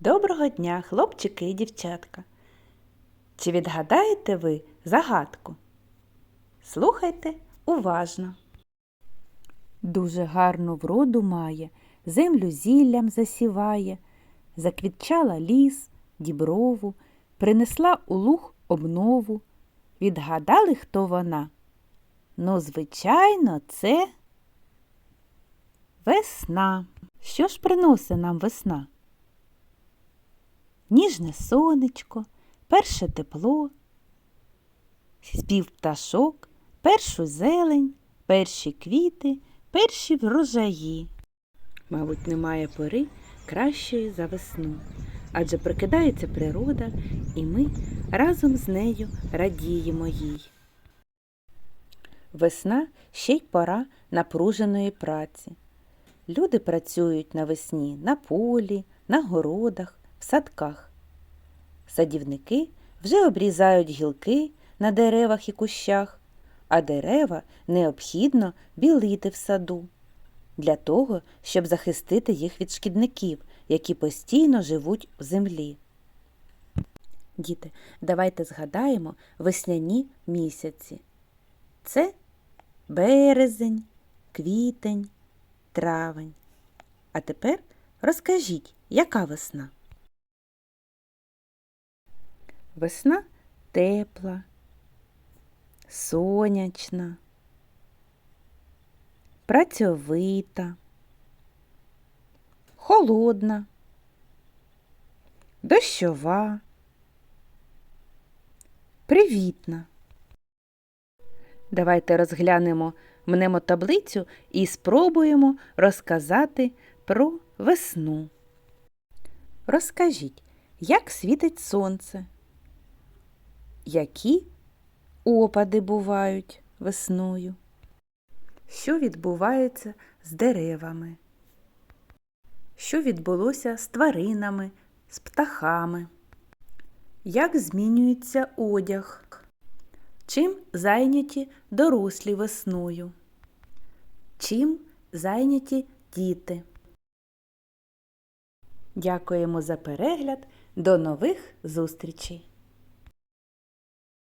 Доброго дня, хлопчики і дівчатка. Чи відгадаєте ви загадку? Слухайте уважно. Дуже гарну вроду має, землю зіллям засіває, заквітчала ліс, діброву, принесла у луг обнову. Відгадали, хто вона? Ну, звичайно, це весна. Що ж приносить нам весна? Ніжне сонечко, перше тепло, спів пташок, першу зелень, перші квіти, перші врожаї. Мабуть, немає пори кращої за весну, адже прикидається природа, і ми разом з нею радіємо їй. Весна ще й пора напруженої праці. Люди працюють навесні на полі, на городах, в садках. Садівники вже обрізають гілки на деревах і кущах, а дерева необхідно білити в саду для того, щоб захистити їх від шкідників, які постійно живуть в землі. Діти, давайте згадаємо весняні місяці. Це березень, квітень, травень. А тепер розкажіть, яка весна? Весна тепла, сонячна, працьовита, холодна, дощова, привітна. Давайте розглянемо мнемотаблицю і спробуємо розказати про весну. Розкажіть, як світить сонце? Які опади бувають весною? Що відбувається з деревами? Що відбулося з тваринами, з птахами? Як змінюється одяг? Чим зайняті дорослі весною? Чим зайняті діти? Дякуємо за перегляд. До нових зустрічей!